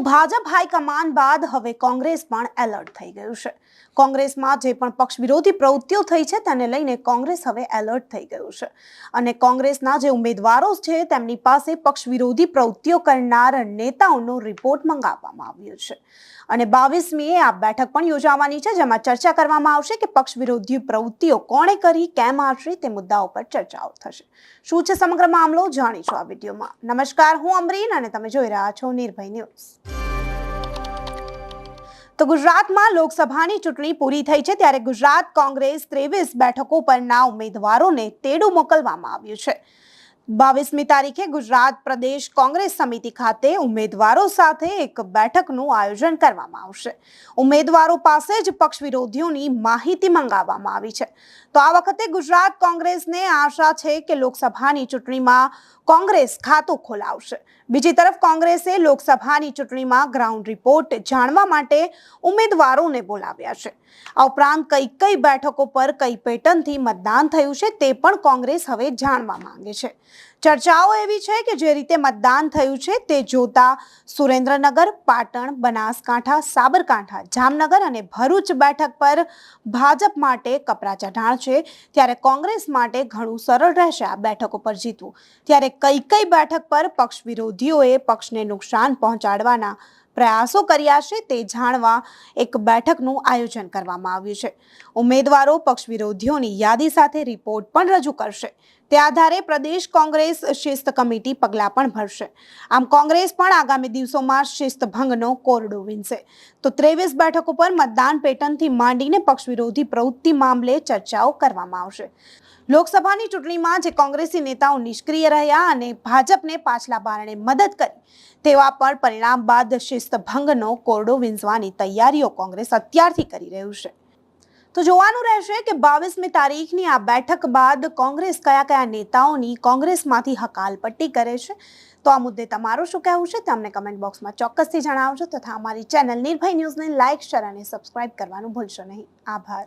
Bhajap high command બાદ હવે કોંગ્રેસ પણ એલર્ટ થઈ ગયું છે. કોંગ્રેસમાં જે પણ પક્ષ વિરોધી પ્રવૃત્તિઓ થઈ છે તેને લઈને કોંગ્રેસ હવે એલર્ટ થઈ ગયું છે. અને કોંગ્રેસના જે ઉમેદવારો છે તેમની પાસે પક્ષ વિરોધી પ્રવૃત્તિઓ કરનાર નેતાઓનો રિપોર્ટ મંગાવવામાં આવ્યો છે. અને બાવીસમીએ આ બેઠક પણ યોજાવાની છે, જેમાં ચર્ચા કરવામાં આવશે કે પક્ષ વિરોધી પ્રવૃત્તિઓ કોણે કરી, કેમ આશરી તે મુદ્દાઓ પર ચર્ચાઓ થશે. શું છે સમગ્ર મામલો જાણીશું આ વિડીયોમાં. નમસ્કાર, હું અમરીન અને તમે જોઈ રહ્યા છો નિર્ભય ન્યૂઝ. તો ગુજરાતમાં લોકસભાની ચૂંટણી પૂરી થઈ છે ત્યારે ગુજરાત કોંગ્રેસ ત્રેવીસ બેઠકો પરના ઉમેદવારોને તેડું મોકલવામાં આવ્યું છે. બાવીસમી તારીખે ગુજરાત પ્રદેશ કોંગ્રેસ સમિતિ ખાતે ઉમેદવારો સાથે એક બેઠકનું આયોજન કરવામાં આવશે. ઉમેદવારો પાસે જ પક્ષ વિરોધીઓની માહિતી મંગાવવામાં આવી છે. તો આ વખતે ગુજરાત કોંગ્રેસને આશા છે કે લોકસભાની ચૂંટણીમાં કોંગ્રેસ ખાતું ખોલાવશે. બીજી તરફ કોંગ્રેસે લોકસભાની ચૂંટણીમાં ગ્રાઉન્ડ રિપોર્ટ જાણવા માટે ઉમેદવારોને બોલાવ્યા છે. આ ઉપરાંત કઈ કઈ બેઠકો પર કઈ પેટર્નથી મતદાન થયું છે તે પણ કોંગ્રેસ હવે જાણવા માંગે છે. ચર્ચાઓ એવી છે કે જે રીતે મતદાન થયું છે તે જોતા સુરેન્દ્રનગર, પાટણ, બનાસકાંઠા, સાબરકાંઠા, જામનગર અને ભરૂચ બેઠક પર ભાજપ માટે કપરા ચઢાણ છે. ત્યારે કોંગ્રેસ માટે ઘણું સરળ રહેશે આ બેઠકો પર જીતવું. ત્યારે કઈ કઈ બેઠક પર પક્ષ વિરોધીઓએ પક્ષને નુકસાન પહોંચાડવાના પ્રયાસો કર્યા છે તે જાણવા એક બેઠકનું આયોજન કરવામાં આવ્યું છે. ઉમેદવારો પક્ષ વિરોધીઓની યાદી સાથે રિપોર્ટ પણ રજૂ કરશે. તે આધારે પ્રદેશ કોંગ્રેસ શિસ્ત કમિટી પગલાં પણ ભરશે. આમ કોંગ્રેસ પણ આગામી દિવસોમાં શિસ્ત ભંગનો કોરડો વિનશે તો ત્રેવીસ બેઠક ઉપર મતદાન પેટર્નથી માંડીને પક્ષ વિરોધી પ્રવૃત્તિ મામલે ચર્ચાઓ કરવામાં આવશે. લોકસભાની ચૂંટણીમાં જે કોંગ્રેસી નેતાઓ નિષ્ક્રિય રહ્યા અને ભાજપને પાછલા બારણે મદદ કરી, તેવા પર પરિણામ બાદ શિસ્ત ભંગનો કોરડો વિંઝવાની તૈયારીઓ કોંગ્રેસ અત્યારથી કરી રહ્યું છે. તો જોવાનું રહેશે કે બાવીસમી તારીખની આ બેઠક બાદ કોંગ્રેસ કયા કયા નેતાઓની કોંગ્રેસમાંથી હકાલપટ્ટી કરે છે? તો આ મુદ્દે તમારું શું કહેવું છે? તે અમને કમેન્ટ બોક્સમાં ચોક્કસથી જણાવજો તથા અમારી ચેનલ નિર્ભય ન્યૂઝને લાઇક, શેર અને સબસ્ક્રાઇબ કરવાનું ભૂલશો નહીં. આભાર.